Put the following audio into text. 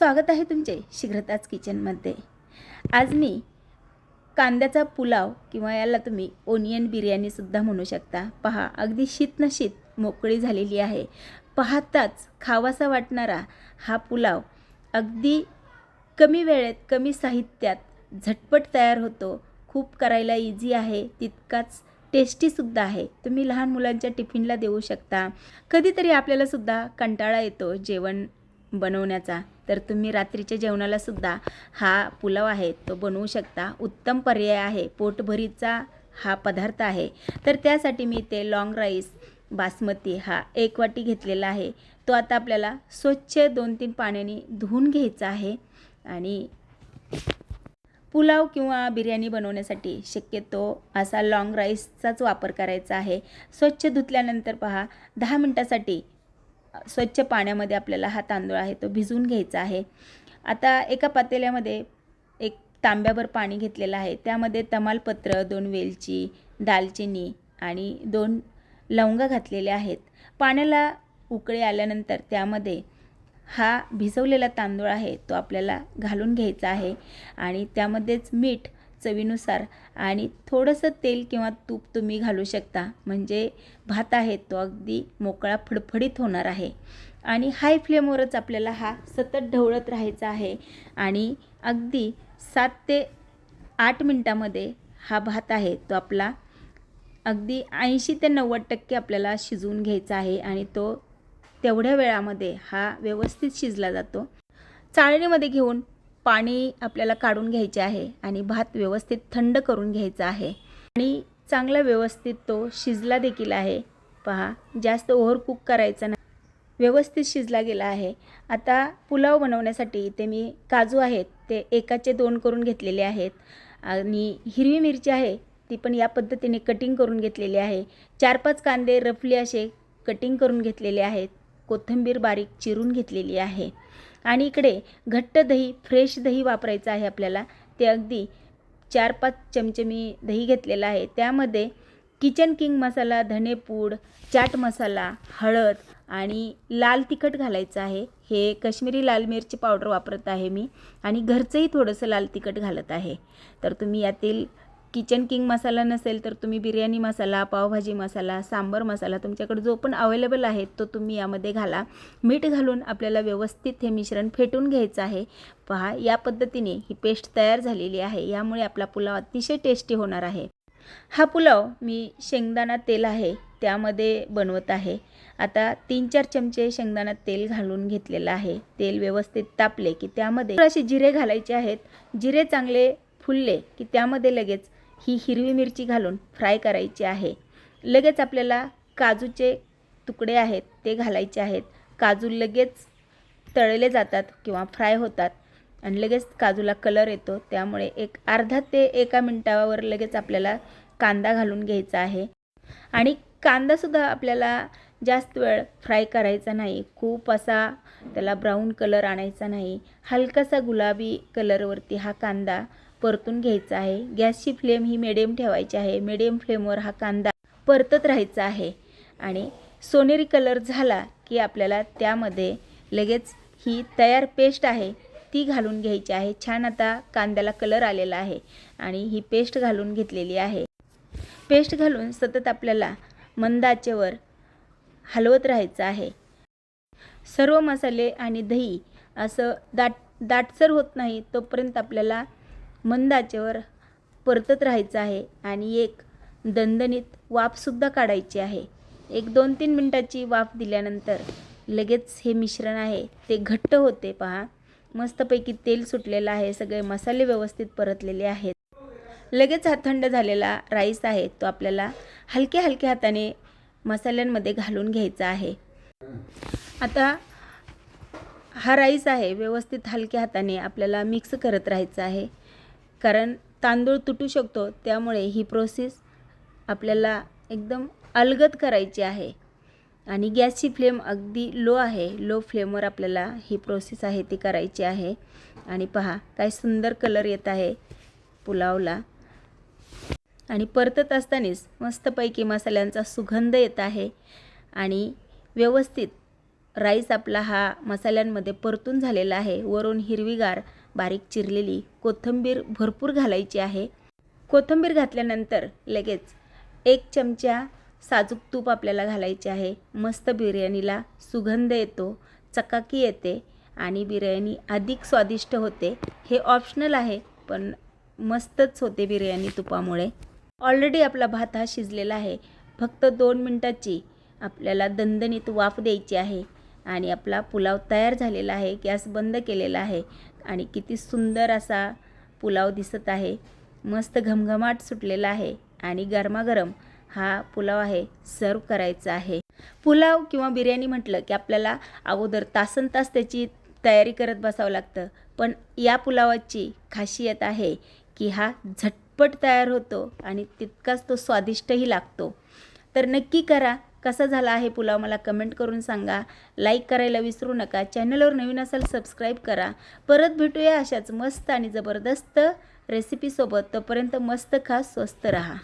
स्वागत आहे तुमचे शीघ्रताच किचनमध्ये आज मी कांद्याचा पुलाव किंवा याला तुम्ही ओनियन बिर्याणीसुद्धा म्हणू शकता. पहा अगदी शीत न शीत मोकळी झालेली आहे. पाहताच खावासा वाटणारा हा पुलाव अगदी कमी वेळेत कमी साहित्यात झटपट तयार होतो. खूप करायला इझी आहे तितकाच टेस्टीसुद्धा आहे. तुम्ही लहान मुलांच्या टिफिनला देऊ शकता. कधीतरी आपल्यालासुद्धा कंटाळा येतो जेवण बनवण्याचा. तर तुम्ही रात्रीच्या जेवणाला सुद्धा हा पुलाव आहे तो बनवू शकता. उत्तम पर्याय आहे. पोटभरीचा हा पदार्थ आहे. तर त्यासाठी मी ते लाँग राईस बासमती हा एक वाटी घेतलेला आहे. तो आता आपल्याला स्वच्छ दोन तीन पाण्याने धुवून घ्यायचा आहे आणि पुलाव किंवा बिर्याणी बनवण्यासाठी शक्यतो असा लाँग राईसचाच वापर करायचा आहे. स्वच्छ धुतल्यानंतर पहा दहा मिनटासाठी स्वच्छ पाण्यामध्ये आपल्याला हा तांदूळ आहे तो भिजवून घ्यायचा आहे. आता एका पातेल्यामध्ये एक तांब्याभर पाणी घेतलेलं आहे. त्यामध्ये तमालपत्र दोन वेलची दालचिनी आणि दोन लवंगा घातलेले आहेत. पाण्याला उकळी आल्यानंतर त्यामध्ये हा भिजवलेला तांदूळ आहे तो आपल्याला घालून घ्यायचा आहे आणि त्यामध्येच मीठ चवीनुसार आणि थोडंसं तेल किंवा तूप तुम्ही घालू शकता. म्हणजे भात आहे तो अगदी मोकळा फडफडीत होणार आहे. आणि हाय फ्लेमवरच आपल्याला हा सतत ढवळत राहायचा आहे. आणि अगदी सात ते आठ मिनटामध्ये हा भात आहे तो आपला अगदी ऐंशी ते नव्वद टक्के आपल्याला शिजवून घ्यायचा आहे. आणि तो तेवढ्या वेळामध्ये हा व्यवस्थित शिजला जातो. चाळणीमध्ये घेऊन पाणी आपल्याला काढून घ्यायचे आहे आणि भात व्यवस्थित थंड करून घ्यायचा आहे. आणि चांगला व्यवस्थित तो शिजला देखील आहे. पहा जास्त ओव्हर कुक करायचा नाही. व्यवस्थित शिजला गेला आहे. आता पुलाव बनवण्यासाठी इथे मी काजू आहेत ते एकाचे दोन करून घेतलेले आहेत. आणि हिरवी मिरची आहे ती पण या पद्धतीने कटिंग करून घेतलेली आहे. चार पाच कांदे रफली असे कटिंग करून घेतलेले आहेत. कोथिंबीर बारीक चिरून घेतलेली आहे. आणि इकडे घट्ट दही फ्रेश दही वापरायचं आहे आपल्याला. ते अगदी चार पाच चमचे मी दही घेतलेलं आहे. त्यामध्ये किचन किंग मसाला धनेपूड चाट मसाला हळद आणि लाल तिखट घालायचं आहे. हे कश्मीरी लाल मिरची पावडर वापरत आहे मी. आणि घरचंही थोडंसं लाल तिखट घालत आहे. तर तुम्ही यातील किचन किंग मसाला नसेल तर तुम्ही बिर्याणी मसाला पावभाजी मसाला सांबर मसाला तुमच्याकडे जो पण अवेलेबल आहे तो तुम्ही यामध्ये घाला. मीठ घालून आपल्याला व्यवस्थित हे मिश्रण फेटून घ्यायचं आहे. पहा या पद्धतीने ही पेस्ट तयार झालेली आहे. यामुळे आपला पुलाव अतिशय टेस्टी होणार आहे. हा पुलाव मी शेंगदाणा तेल आहे त्यामध्ये बनवत आहे. आता तीन चार चमचे शेंगदाणा तेल घालून घेतलेलं आहे. तेल व्यवस्थित तापले की त्यामध्ये असे जिरे घालायचे आहेत. जिरे चांगले फुलले की त्यामध्ये लगेच ही हिरवी मिरची घालून फ्राय करायची आहे. लगेच आपल्याला काजूचे तुकडे आहेत ते घालायचे आहेत. काजू लगेच तळले जातात किंवा फ्राय होतात आणि लगेच काजूला कलर येतो. त्यामुळे एक अर्धा ते एका मिनटावर लगेच आपल्याला कांदा घालून घ्यायचा आहे. आणि कांदासुद्धा आपल्याला जास्त वेळ फ्राय करायचा नाही. खूप असा त्याला ब्राऊन कलर आणायचा नाही. हलकासा गुलाबी कलरवरती हा कांदा परतून घ्यायचा आहे. गॅसची फ्लेम ही मिडियम ठेवायची आहे. मिडियम फ्लेमवर हा कांदा परतत राहायचा आहे. आणि सोनेरी कलर झाला की आपल्याला त्यामध्ये लगेच ही तयार पेस्ट आहे ती घालून घ्यायची आहे. छान आता कांद्याला कलर आलेला आहे आणि ही पेस्ट घालून घेतलेली आहे. पेस्ट घालून सतत आपल्याला मंदाचेवर हलवत राहायचं आहे. सर्व मसाले आणि दही असं दाट दाटसर होत नाही तोपर्यंत आपल्याला मंद आचेवर परतत राहायचं आहे आणि एक दणदणीत वाफसुद्धा काढायची आहे. एक दोन तीन मिनटाची वाफ दिल्यानंतर लगेच हे मिश्रण आहे ते घट्ट होते पहा. मस्तपैकी तेल सुटलेलं आहे सगळे मसाले व्यवस्थित परतलेले आहेत. लगेच हा थंड झालेला राईस आहे तो आपल्याला हलक्या हलक्या हाताने मसाल्यांमध्ये घालून घ्यायचा आहे. आता हा राईस आहे व्यवस्थित हलक्या हाताने आपल्याला मिक्स करत राहायचं आहे. कारण तांदूळ तुटू शकतो त्यामुळे ही प्रोसेस आपल्याला एकदम अलगद करायची आहे. आणि गॅसची फ्लेम अगदी लो आहे. लो फ्लेमवर आपल्याला ही प्रोसेस आहे ती करायची आहे. आणि पहा काय सुंदर कलर येत आहे पुलावला. आणि परतत असतानाच मस्तपैकी मसाल्यांचा सुगंध येत आहे. आणि व्यवस्थित राईस आपला हा मसाल्यांमध्ये परतून झालेला आहे. वरून हिरवीगार बारीक चिरलेली कोथिंबीर भरपूर घालायची आहे. कोथिंबीर घातल्यानंतर लगेच एक चमचा साजूक तूप आपल्याला घालायचे आहे. मस्त बिर्याणीला सुगंध येतो चकाकी येते आणि बिर्याणी अधिक स्वादिष्ट होते. हे ऑप्शनल आहे पण मस्तच होते बिर्याणी तुपामुळे. ऑलरेडी आपला भात हा शिजलेला आहे. फक्त दोन मिनटाची आपल्याला दणदणीत वाफ द्यायची आहे आणि आपला पुलाव तयार झालेला आहे गॅस बंद केलेला आहे. आणि किती सुंदर असा पुलाव दिसत आहे. मस्त घमघमाट सुटलेला आहे आणि गरमागरम हा पुलाव आहे सर्व करायचा आहे. पुलाव किंवा बिर्याणी म्हटलं की आपल्याला अगोदर तासन तास त्याची तयारी करत बसावं लागतं. पण या पुलावाची खासियत आहे की हा झटपट तयार होतो आणि तितकाच तो स्वादिष्टही लागतो. तर नक्की करा कसा झाला आहे पुलाव मला कमेंट करून सांगा. लाईक करायला विसरू नका. चॅनलवर नवीन असाल सबस्क्राईब करा. परत भेटूया अशाच मस्त आणि जबरदस्त रेसिपीसोबत तोपर्यंत मस्त खा स्वस्त रहा.